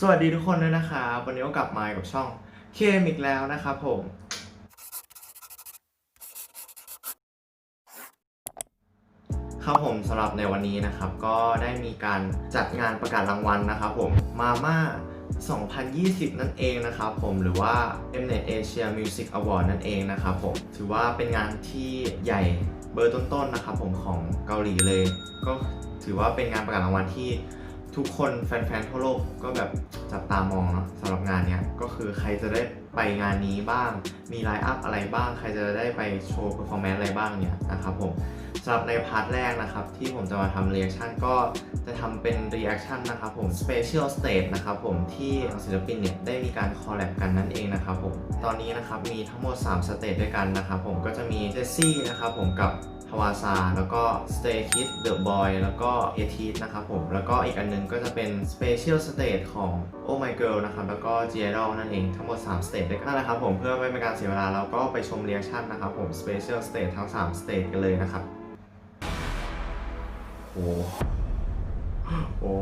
สวัสดีทุกคนด้วยนะครับวันนี้ก็กลับมากับช่องเคมอีกแล้วนะครับผม ครับผมสำหรับในวันนี้นะครับ ก็ได้มีการจัดงานประกาศรางวัลนะครับผมมาม่า2020 นั่นเองนะครับผมหรือว่า Mnet Asia Music Award นั่นเองนะครับผมถือว่าเป็นงานที่ใหญ่เบอร์ต้นๆนะครับผมของเกาหลีเลย ก็ถือว่าเป็นงานประกาศรางวัลที่ ทุกคนแฟนๆทั่วโลกก็แบบจับตามองเนาะสำหรับงานเนี้ยก็คือใครจะได้ไปงานนี้บ้าง มีไลน์อัพอะไรบ้าง ใครจะได้ไปโชว์เพอร์ฟอร์แมนซ์อะไรบ้างเนี่ยนะครับผมสำหรับในพาร์ทแรกนะครับ ที่ผมจะมาทำเรีแอคชั่นก็จะทำเป็นรีแอคชั่นนะครับผม Special Stage นะครับผมที่ศิลปินเนี่ยได้มีการคอลแลบกันนั่นเองนะครับผมตอนนี้นะครับมีทั้งหมด 3 สเตจด้วยกันนะครับผมก็จะมีเจสซี่นะครับผมกับ ฮาวาซาแล้วก็ Stay Kids The Boy แล้วก็เอทีนะครับผม แล้วก็อีกอันหนึงก็จะเป็น Special Stage ของ Oh My Girl นะครับ แล้วก็ g i r l นั่นเองทั้งหมด 3 Stage ด้วยกันนะครับผมเพื่อไม่เป็นการเสียเวลาเราก็ไปชมเรีแอคชั่นนะครับผม Special Stage ทั้ง 3 Stage กันเลยนะครับ โอ้โอ้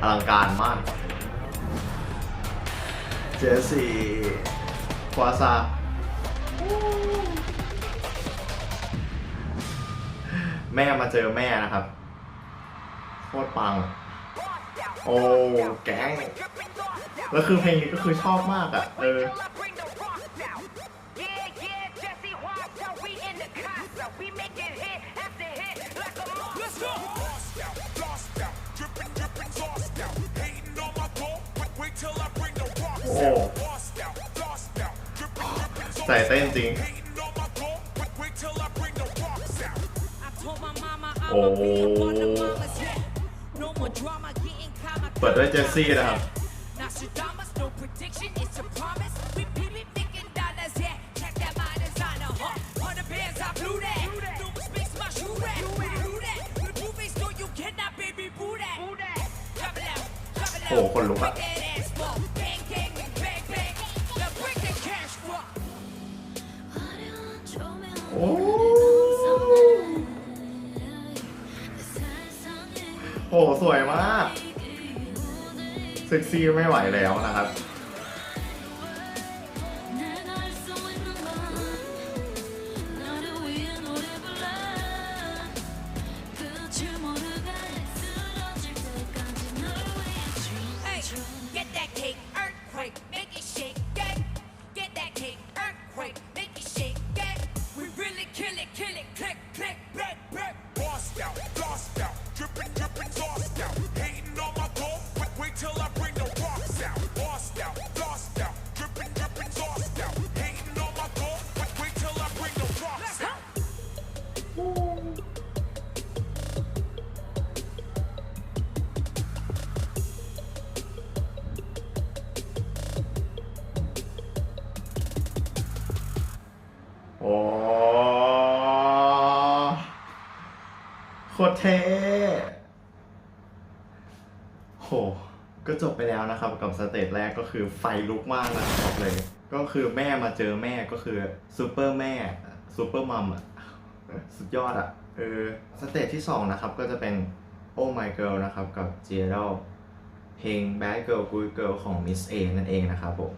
อลังการมาก เจสซี่ควาซาแม่มาเจอแม่นะครับ โคตรปัง โอ้ แก๊ง แล้วคือเพลงนี้ก็คือชอบมากอะ เออ up on the mama's head. No more drama, getting calm. I เปิดด้วยเจสซี่นะครับ Nostradamus, no prediction, it's a promise. We peep โอ้โห สวยมาก เซ็กซี่ไม่ไหวแล้วนะครับ click, click, Back, back, lost out, lost out, dripping, dripping, lost out. ตรเท่โห ก็จบไปแล้วนะครับกับสเตจแรกก็คือไฟลุกมากนะบอกเลย ก็คือแม่มาเจอแม่ก็คือซูเปอร์แม่ซูเปอร์มัมอะ สุดยอดอะ เออ สเตจที่ 2 นะครับ ก็จะเป็น Oh My Girl นะครับ กับ j e r a l เพลง Bad Girl Good Girl ของ Miss A นั่นเองนะครับผม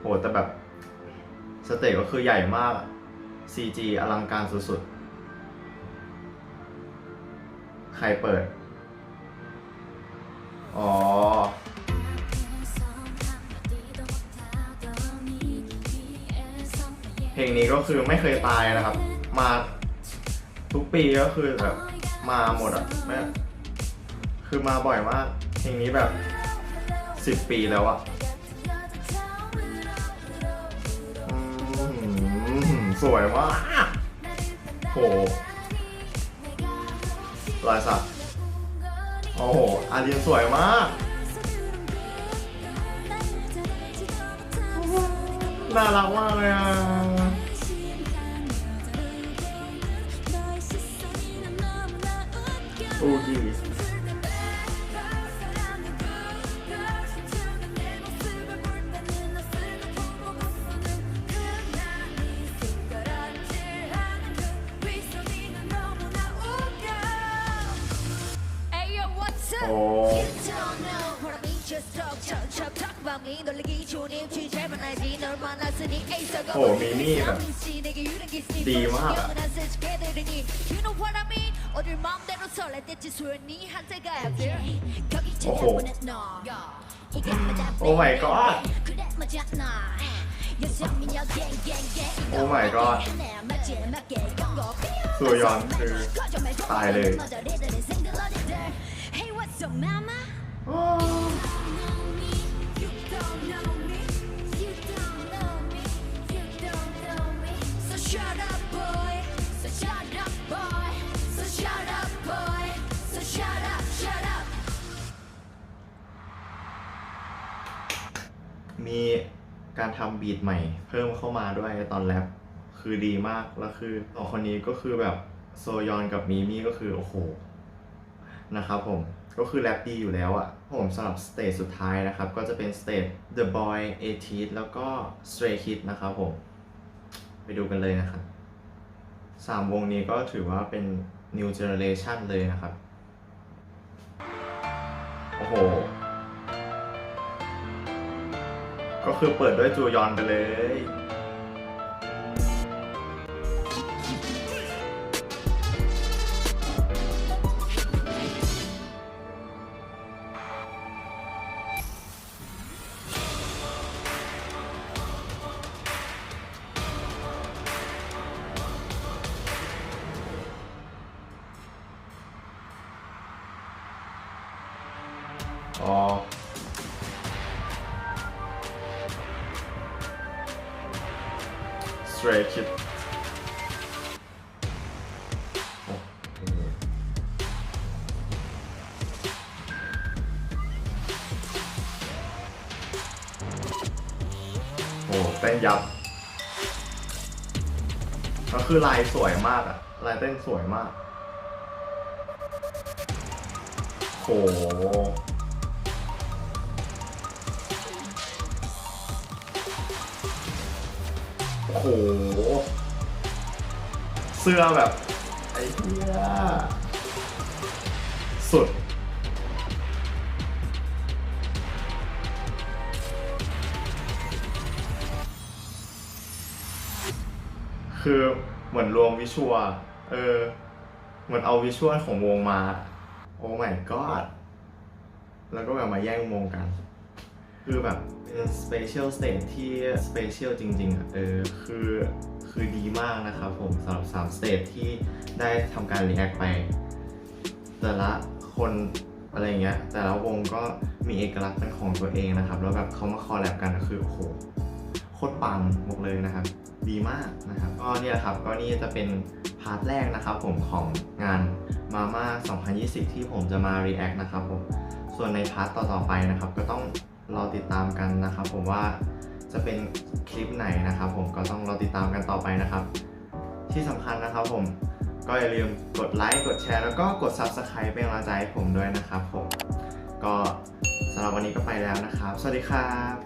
โหแต่แบบ สเตจก็คือใหญ่มาก CG อลังการสุดๆ ใครเปิด อ๋อ เพลงนี้ก็คือไม่เคยตายนะครับ มาทุกปีก็คือแบบมาหมดอะไม่คือมาบ่อยมาก เพลงนี้แบบสิบ10 ปีแล้วอะสวยมากโห รอยสัก โอ้โห อารินสวยมาก น่ารักมากเลยอะโอ้ยี โอ้มีมี่แบบดีมากอะโอ้โหโอ้ my god โอ้ my god สุยอนคือตายเลย Hey, what's up, mama? ทำบีทใหม่ เพิ่มเข้ามาด้วยตอนแรปคือดีมากแล้วคือสองคนนี้ก็คือแบบโซยอนกับมีมี่ก็คือโอ้โหนะครับผมก็คือแรปดีอยู่แล้วอะผมสำหรับสเตจสุดท้ายนะครับ ก็จะเป็นสเตจ The Boy a t e แล้วก็ Stray Kids นะครับผม ไปดูกันเลยนะครับสามวงนี้ก็ถือว่าเป็น New Generation เลยนะครับ โอ้โห ก็คือเปิดด้วยจูยอนไปเลย อ๋อ Stray Kid โอ้เต้นยับก็คือลายสวยมากอะลายเต้นสวยมากโห โอ้โห เสื้อแบบ ไอ้เหี้ยสุด คือเหมือนรวมวิชวลเออ เหมือนเอาวิชวลของวงมา โอ้ my god แล้วก็แบบมาแย่งวงกัน คือแบบเป็นสเปเชียลสเตจที่สเปเชียลจริงๆอะเออคือคือดีมากนะครับผมสำหรับ3สเตจที่ได้ทำการรีแอคไป แต่ละคนอะไรเงี้ยแต่ละวงก็มีเอกลักษณ์เป็นของตัวเองนะครับ แล้วแบบเขามาคอลแลบกันก็คือโอ้โหโคตรปังบอกเลยนะครับ ดีมากนะครับก็เนี่ยครับก็นี่จะเป็นพาร์ทแรกนะครับผมของงานมาม่า2020 ที่ผมจะมา react นะครับผมส่วนในพาร์ทต่อๆไปนะครับ ก็ต้อง รอติดตามกันนะครับ ผมว่าจะเป็นคลิปไหนนะครับ ผมก็ต้องรอติดตามกันต่อไปนะครับ ที่สำคัญนะครับผมก็อย่าลืมกดไลค์กดแชร์แล้วก็กด Subscribe เป็นกำลังใจให้ผมด้วยนะครับผมก็สำหรับวันนี้ก็ไปแล้วนะครับ สวัสดีครับ